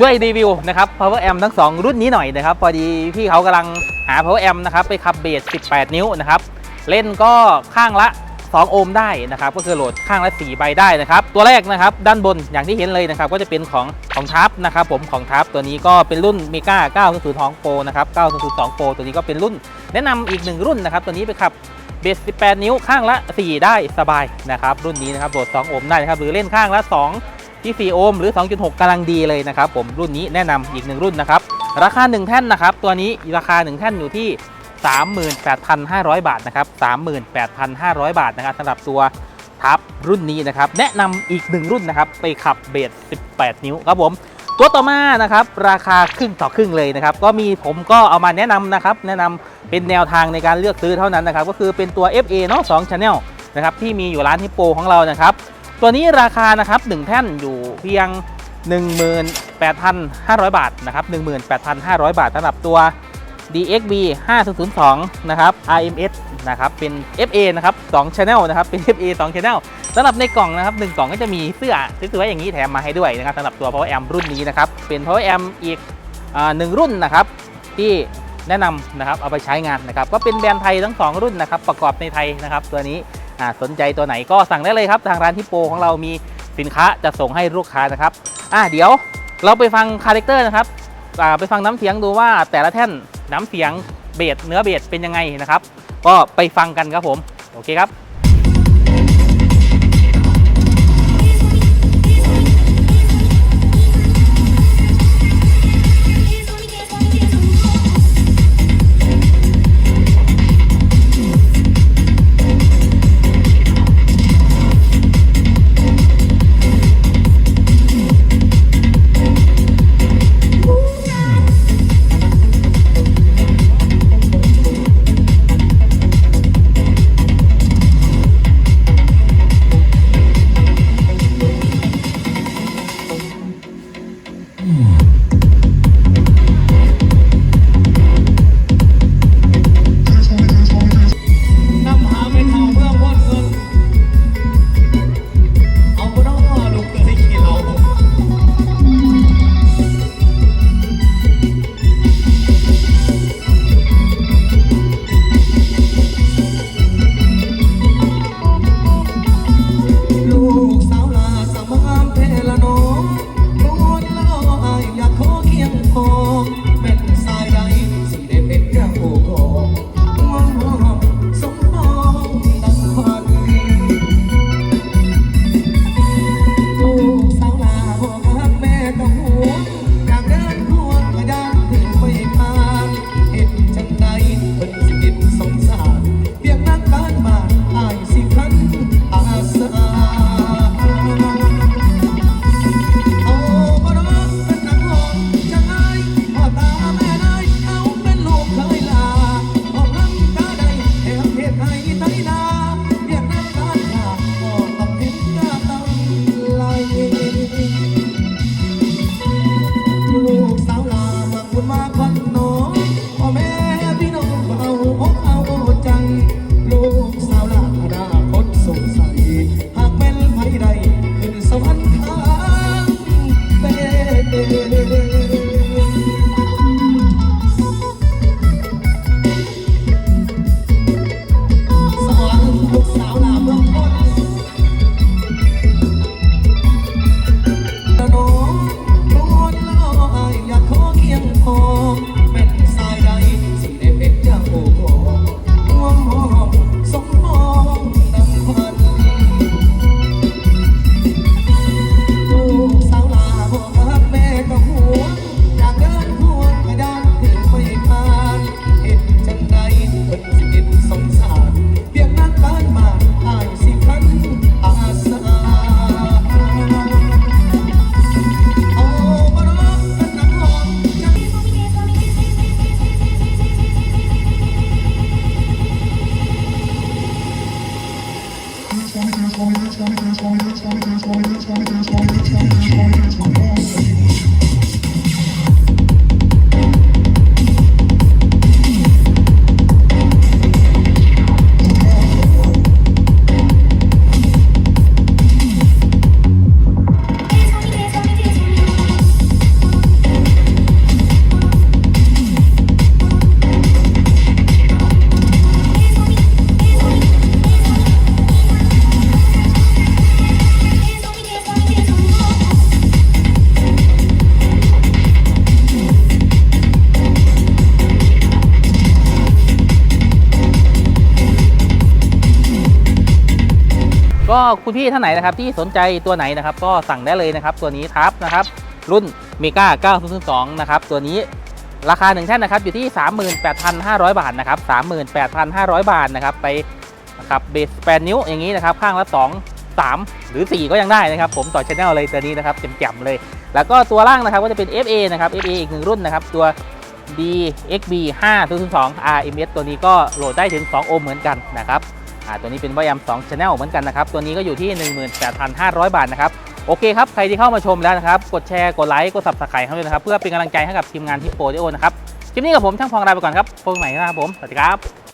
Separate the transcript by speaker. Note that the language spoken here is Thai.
Speaker 1: ช่วยรีวิวนะครับ power amp ทั้ง 2 รุ่นนี้หน่อยนะครับ พอดีพี่เขากำลังหา power amp นะครับ ไปขับเบส 18 นิ้วนะครับ เล่นก็ข้างละ 2 โอห์มได้นะครับ ก็คือโหลดข้างละ 4 ใบได้นะครับ ตัวแรกนะครับ ด้านบนอย่างที่เห็นเลยนะครับ ก็จะเป็นของของทับนะครับผมของทับตัวนี้ก็เป็นรุ่นเมกา902 Pro นะครับ 902 Pro ตัวนี้ก็เป็นรุ่น แนะนำอีกหนึ่งรุ่นนะครับ ตัวนี้ไปขับเบส 18 นิ้วข้างละ 4 ได้สบายนะครับ รุ่นนี้นะครับโหลด 2 โอห์มได้นะครับ หรือเล่นข้างละ 2 ที่4โอห์มหรือ 2.6กำลังดีเลยนะครับผมรุ่นนี้แนะนำอีกหนึ่งรุ่นนะครับ ราคา 1 แท่นนะครับ ตัวนี้ราคา 1 แท่นอยู่ที่ 38,500 บาทนะครับ 38,500 บาทนะครับสำหรับตัวทับรุ่นนี้นะครับ แนะนำอีกหนึ่งรุ่นนะครับ ไปขับเบส 18 นิ้วครับผมตัวต่อมานะครับราคาครึ่งต่อครึ่งเลยนะครับ ก็มีผมก็เอามาแนะนำนะครับ แนะนำเป็นแนวทางในการเลือกซื้อเท่านั้นนะครับ ก็คือเป็นตัว FA เนาะ2 Channel นะครับที่มีอยู่ร้านฮิปโปของเรานะครับ ตัวนี้ราคานะครับ1แท่นอยู่เพียง 18,500 บาทนะครับ18,500 บาทสำหรับตัว DXB 5002 นะครับ RMS นะครับ เป็น FA นะครับ2 Channel นะครับ เป็น FA 2 Channel สำหรับในกล่องนะครับ1กล่องก็จะมีเสื้อสวยๆอย่างนี้แถมมาให้ด้วยนะครับสำหรับตัว Power Amp รุ่นนี้นะครับ เป็น Power Amp อีกอ่าหนึ่งรุ่นนะครับ ที่แนะนำนะครับ เอาไปใช้งานนะครับ ก็เป็นแบรนด์ไทยทั้ง 2 รุ่นนะครับ ประกอบในไทยนะครับ ตัวนี้ สนใจตัวไหนก็สั่งได้เลยครับ ทางร้านที่โปของเรามีสินค้าจะส่งให้ลูกค้านะครับอ่าเดี๋ยวเราไปฟังคาแรคเตอร์นะครับอ่าไปฟังน้ำเสียงดูว่าแต่ละแท่นน้ำเสียงเบสเนื้อเบสเป็นยังไงนะครับ ก็ไปฟังกันครับผม โอเคครับ ก็คุณพี่ท่านไหนนะครับที่สนใจตัวไหนนะครับ ก็สั่งได้เลยนะครับ ตัวนี้ทับนะครับ รุ่นเมกา9002นะครับ ตัวนี้ราคาหนึ่งแท่นนะครับอยู่ที่ 38,500 บาทนะครับ 38,500 บาทนะครับ ไปนะครับเบส8นิ้วอย่างนี้นะครับ ข้างละ 2 3 หรือ 4 ก็ยังได้นะครับ ผมต่อชแนลเลยตัวนี้นะครับแจ่มๆเลย แล้วก็ตัวล่างนะครับก็จะเป็น FA นะครับ FA อีกหนึ่งรุ่นนะครับ ตัว DXB 5002 RMS ตัวนี้ก็โหลดได้ถึง 2 โอห์มเหมือนกันนะครับ อ่าตัวนี้เป็นวายามสองชานัลเหมือนกันนะครับ ตัวนี้ก็อยู่ที่ 18,500 บาทนะครับ โอเคครับ ใครที่เข้ามาชมแล้วนะครับ กดแชร์ กดไลค์ กด subscribe ให้ด้วยนะครับ เพื่อเป็นกำลังใจให้กับทีมงานที่โปรดิโอนะครับ คลิปนี้กับผมช่างพองลาไปก่อนครับพบกันใหม่นะครับผม สวัสดีครับ